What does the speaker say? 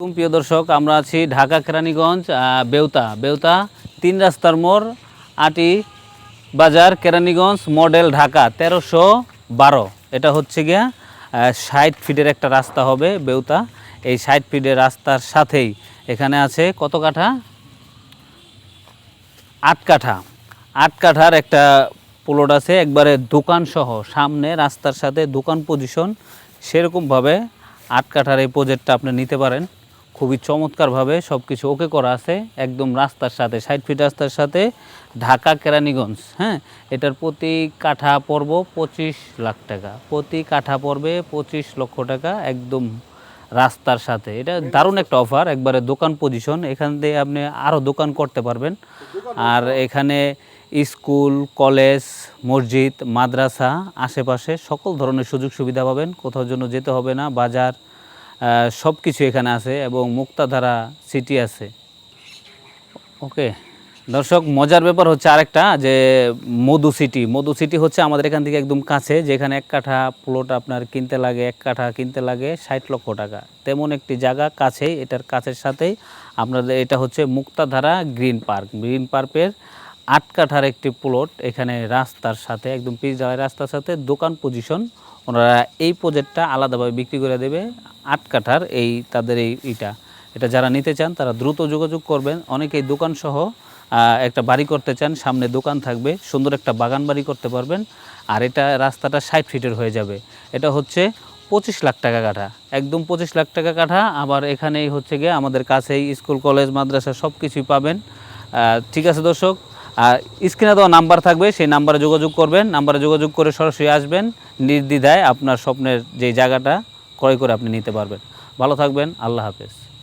প্রিয় দর্শক, আমরা আছি ঢাকা কেরানীগঞ্জ বেউতা। বেউতা, তিন রাস্তার মোড়, আটি বাজার, কেরানীগঞ্জ, মডেল ঢাকা, তেরোশো বারো। এটা হচ্ছে গিয়া ষাট ফিটের একটা রাস্তা হবে বেউতা। এই ষাট ফিটের রাস্তার সাথেই এখানে আছে কত কাঠা? আট কাঠা। আট কাঠার একটা প্লট আছে, একবারে দোকান সহ। সামনে রাস্তার সাথে দোকান পজিশন সেরকমভাবে আট কাঠার এই প্রজেক্টটা আপনি নিতে পারেন। খুবই চমৎকারভাবে সব কিছু ওকে করা আছে। একদম রাস্তার সাথে ষাট ফিট রাস্তার সাথে, ঢাকা কেরানীগঞ্জ হ্যাঁ? এটার প্রতি কাঠা পর্ব পঁচিশ লাখ টাকা। প্রতি কাঠা পর্বে পঁচিশ লক্ষ টাকা একদম রাস্তার সাথে। এটা দারুণ একটা অফার একবারে দোকান পজিশন এখান দিয়ে আপনি আরও দোকান করতে পারবেন। আর এখানে স্কুল, কলেজ, মসজিদ, মাদ্রাসা, আশেপাশে সকল ধরনের সুযোগ সুবিধা পাবেন। কোথাও জন্য যেতে হবে না, বাজার সব কিছু এখানে আছে এবং মুক্তাধারা সিটি আছে। ওকে দর্শক, মজার ব্যাপার হচ্ছে আরেকটা যে মধু সিটি মধু সিটি হচ্ছে আমাদের এখান থেকে একদম কাছে, যেখানে এক কাঠা প্লট আপনার কিনতে লাগে, এক কাঠা কিনতে লাগে ষাট লক্ষ টাকা। তেমন একটি জায়গা কাছেই, এটার কাছের সাথেই আপনাদের এটা হচ্ছে মুক্তাধারা গ্রিন পার্ক গ্রিন পার্কের আট কাঠার একটি প্লট এখানে রাস্তার সাথে, একদম পিচ ঢালাই রাস্তার সাথে দোকান পজিশন ওনারা এই প্রজেক্টটা আলাদাভাবে বিক্রি করে দেবে। আট কাঠার এই তাদের এই ইটা। এটা যারা নিতে চান, তারা দ্রুত যোগাযোগ করবেন। অনেকেই দোকান সহ একটা বাড়ি করতে চান, সামনে দোকান থাকবে, সুন্দর একটা বাগান বাড়ি করতে পারবেন, আর এটা রাস্তাটা ষাট ফিটের হয়ে যাবে। এটা হচ্ছে পঁচিশ লাখ টাকা কাঠা। একদম পঁচিশ লাখ টাকা কাঠা, আবার এখানেই হচ্ছে গিয়ে আমাদের কাছেই স্কুল, কলেজ, মাদ্রাসা সব কিছুই পাবেন ঠিক আছে দর্শক? আর স্ক্রিনে দেওয়া নাম্বার থাকবে, সেই নাম্বারে যোগাযোগ করবেন। নাম্বারে যোগাযোগ করে সরাসরি আসবেন। নির্দ্বিধায় আপনার স্বপ্নের যে জায়গাটা ক্রয় করে আপনি নিতে পারবেন। ভালো থাকবেন আল্লাহ হাফেজ।